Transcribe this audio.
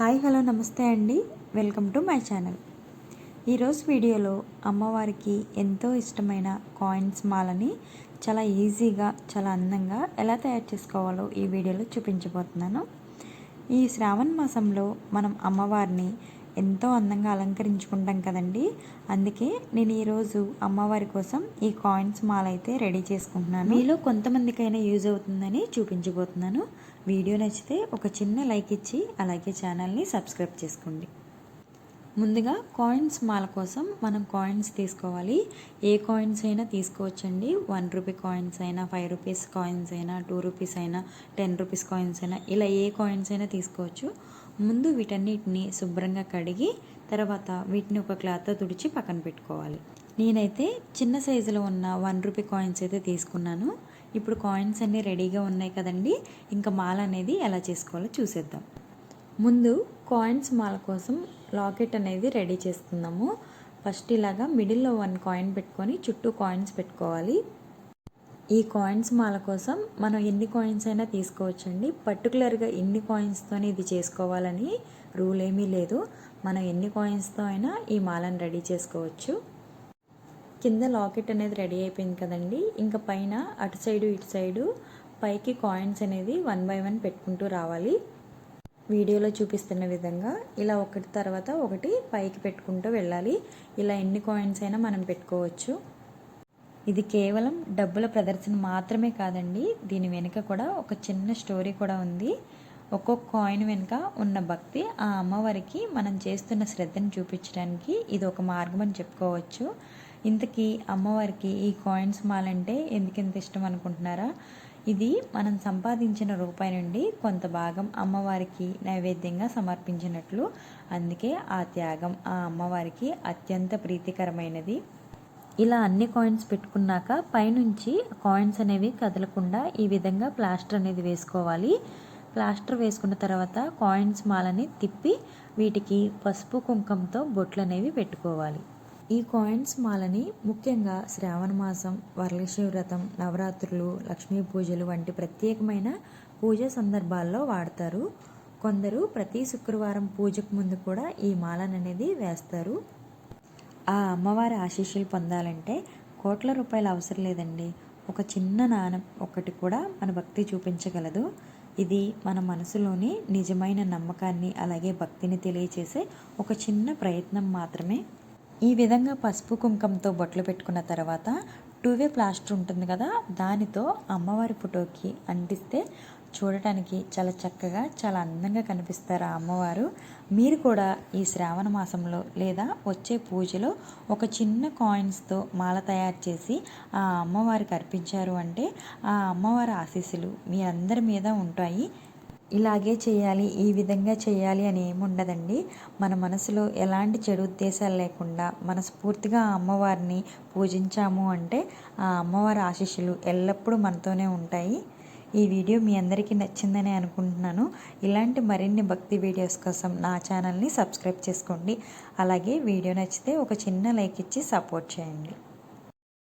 Hi hello నమస్తే అండి. Welcome to my channel. ఈరోజు వీడియోలో అమ్మవారికి ఎంతో ఇష్టమైన కాయిన్స్ మాలని చాలా ఈజీగా చాలా అందంగా ఎలా తయారు చేసుకోవాలో ఈ వీడియోలో చూపించబోతున్నాను. ఈ శ్రావణ మాసంలో మనం అమ్మవారిని ఎంతో అందంగా అలంకరించుకుంటాం కదండి. అందుకే నేను ఈరోజు అమ్మవారి కోసం ఈ కాయిన్స్ మాల అయితే రెడీ చేసుకుంటున్నాను. మీలో కొంతమందికైనా యూజ్ అవుతుందని చూపించబోతున్నాను. వీడియో నచ్చితే ఒక చిన్న లైక్ ఇచ్చి అలాగే ఛానల్ని సబ్స్క్రైబ్ చేసుకోండి. ముందుగా కాయిన్స్ మాల కోసం మనం కాయిన్స్ తీసుకోవాలి. ఏ కాయిన్స్ అయినా తీసుకోవచ్చండి. వన్ రూపీ కాయిన్స్ అయినా ఫైవ్ రూపీస్ కాయిన్స్ అయినా టూ రూపీస్ అయినా టెన్ రూపీస్ కాయిన్స్ అయినా ఇలా ఏ కాయిన్స్ అయినా తీసుకోవచ్చు. ముందు వీటన్నిటిని శుభ్రంగా కడిగి తర్వాత వీటిని ఒక క్లాత్తో తుడిచి పక్కన పెట్టుకోవాలి. నేనైతే చిన్న సైజులో ఉన్న వన్ రూపీ కాయిన్స్ అయితే తీసుకున్నాను. ఇప్పుడు కాయిన్స్ అన్నీ రెడీగా ఉన్నాయి కదండి ఇంకా మాల అనేది ఎలా చేసుకోవాలో చూసేద్దాం. ముందు కాయిన్స్ మాల కోసం లాకెట్ అనేది రెడీ చేసుకుందాము. ఫస్ట్ ఇలాగా మిడిల్లో వన్ కాయిన్ పెట్టుకొని చుట్టూ కాయిన్స్ పెట్టుకోవాలి. ఈ కాయిన్స్ మాల కోసం మనం ఎన్ని కాయిన్స్ అయినా తీసుకోవచ్చండి. పర్టికులర్గా ఎన్ని కాయిన్స్తోనే ఇది చేసుకోవాలని రూల్ ఏమీ లేదు. మనం ఎన్ని కాయిన్స్తో అయినా ఈ మాలను రెడీ చేసుకోవచ్చు. కింద లాకెట్ అనేది రెడీ అయిపోయింది కదండి. ఇంకా పైన అటు సైడు ఇటు సైడు పైకి కాయిన్స్ అనేది వన్ బై వన్ పెట్టుకుంటూ రావాలి. వీడియోలో చూపిస్తున్న విధంగా ఇలా ఒకటి తర్వాత ఒకటి పైకి పెట్టుకుంటూ వెళ్ళాలి. ఇలా ఎన్ని కాయిన్స్ అయినా మనం పెట్టుకోవచ్చు. ఇది కేవలం డబ్బుల ప్రదర్శన మాత్రమే కాదండి దీని వెనుక కూడా ఒక చిన్న స్టోరీ కూడా ఉంది. ఒక్కొక్క కాయిన్ వెనుక ఉన్న భక్తి ఆ అమ్మవారికి మనం చేస్తున్న శ్రద్ధను చూపించడానికి ఇది ఒక మార్గం అని చెప్పుకోవచ్చు. ఇంతకీ అమ్మవారికి ఈ కాయిన్స్ మాలంటే ఎందుకు ఇంత ఇష్టం అనుకుంటున్నారా? ఇది మనం సంపాదించిన రూపాయి నుండి కొంత భాగం అమ్మవారికి నైవేద్యంగా సమర్పించినట్లు అందుకే ఆ త్యాగం ఆ అమ్మవారికి అత్యంత ప్రీతికరమైనది. ఇలా అన్ని కాయిన్స్ పెట్టుకున్నాక పైనుంచి కాయిన్స్ అనేవి కదలకుండా ఈ విధంగా ప్లాస్టర్ అనేది వేసుకోవాలి. ప్లాస్టర్ వేసుకున్న తర్వాత కాయిన్స్ మాలని తిప్పి వీటికి పసుపు కుంకంతో బొట్లు అనేవి పెట్టుకోవాలి. ఈ కాయిన్స్ మాలని ముఖ్యంగా శ్రావణ మాసం వరలక్ష్మి వ్రతం నవరాత్రులు లక్ష్మీ పూజలు వంటి ప్రత్యేకమైన పూజ సందర్భాల్లో వాడతారు. కొందరు ప్రతి శుక్రవారం పూజకు ముందు కూడా ఈ మాలను అనేది వేస్తారు. ఆ అమ్మవారి ఆశీస్సులు పొందాలంటే కోట్ల రూపాయలు అవసరం లేదండి. ఒక చిన్న నాణం ఒకటి కూడా మన భక్తి చూపించగలదు. ఇది మన మనసులోని నిజమైన నమ్మకాన్ని అలాగే భక్తిని తెలియచేసే ఒక చిన్న ప్రయత్నం మాత్రమే. ఈ విధంగా పసుపు కుంకంతో బొట్లు పెట్టుకున్న తర్వాత టూవే ప్లాస్టర్ ఉంటుంది కదా దానితో అమ్మవారి ఫోటోకి అంటిస్తే చూడటానికి చాలా చక్కగా చాలా అందంగా కనిపిస్తారు ఆ అమ్మవారు. మీరు కూడా ఈ శ్రావణ మాసంలో లేదా వచ్చే పూజలో ఒక చిన్న కాయిన్స్తో మాల తయారు చేసి ఆ అమ్మవారికి అర్పించారు అంటే ఆ అమ్మవారి ఆశీస్సులు మీ అందరి మీద ఉంటాయి. ఇలాగే చేయాలి ఈ విధంగా చేయాలి అని ఏముండదండి. మన మనసులో ఎలాంటి చెడు ఉద్దేశాలు లేకుండా మనస్ఫూర్తిగా ఆ అమ్మవారిని పూజించాము అంటే ఆ అమ్మవారి ఆశీస్సులు ఎల్లప్పుడూ మనతోనే ఉంటాయి. ఈ వీడియో మీ అందరికీ నచ్చిందని అనుకుంటున్నాను. ఇలాంటి మరిన్ని భక్తి వీడియోస్ కోసం నా ఛానల్ని సబ్స్క్రైబ్ చేసుకోండి. అలాగే వీడియో నచ్చితే ఒక చిన్న లైక్ ఇచ్చి సపోర్ట్ చేయండి.